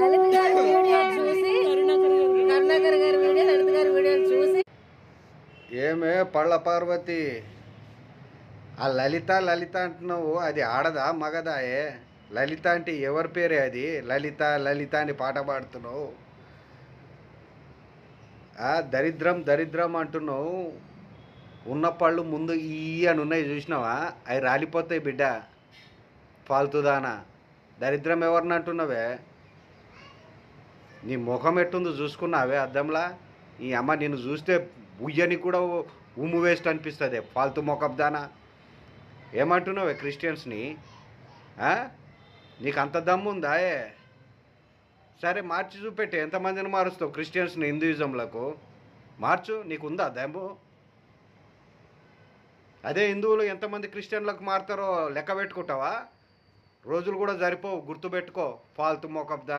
లలిత్ గారి వీడియో చూసి కరుణాకర్ గారి వీడియో లలిత్ గారి వీడియో చూసి. ఏమే పళ్ళ పార్వతి? ఆ లలిత లలిత అంటున్నావు అది ఆడదా మగదాయే లలిత అంటే ఎవరి పేరే అది? లలిత లలిత అని పాట పాడుతున్నావు. ఆ దరిద్రం దరిద్రం అంటున్నావు. ఉన్న పళ్ళు ముందు ఈ అని ఉన్నాయి చూసినావా? అవి రాలిపోతాయి బిడ్డ. ఫాల్తుదానా. దరిద్రం ఎవరిని అంటున్నావే? నీ ముఖం ఎట్టుందో చూసుకున్నావే అద్దంలా? ఈ అమ్మ నిన్ను చూస్తే ఉయ్యని కూడా ఉమ్ము వేస్ట్ అనిపిస్తుంది ఫాల్తు మొకబ్దానా? ఏమంటున్నావే క్రిస్టియన్స్ని? నీకు అంత దమ్ము ఉందా ఏ? సరే మార్చి చూపెట్టి. ఎంతమందిని మారుస్తావు క్రిస్టియన్స్ని హిందూయిజంలకు? మార్చు. నీకు ఉందా దమ్ము? అదే హిందువులు ఎంతమంది క్రిస్టియన్లకు మారుతారో లెక్క పెట్టుకుంటావా? రోజులు కూడా సరిపోవు. గుర్తుపెట్టుకో. ఫాల్తు మొకబ్దా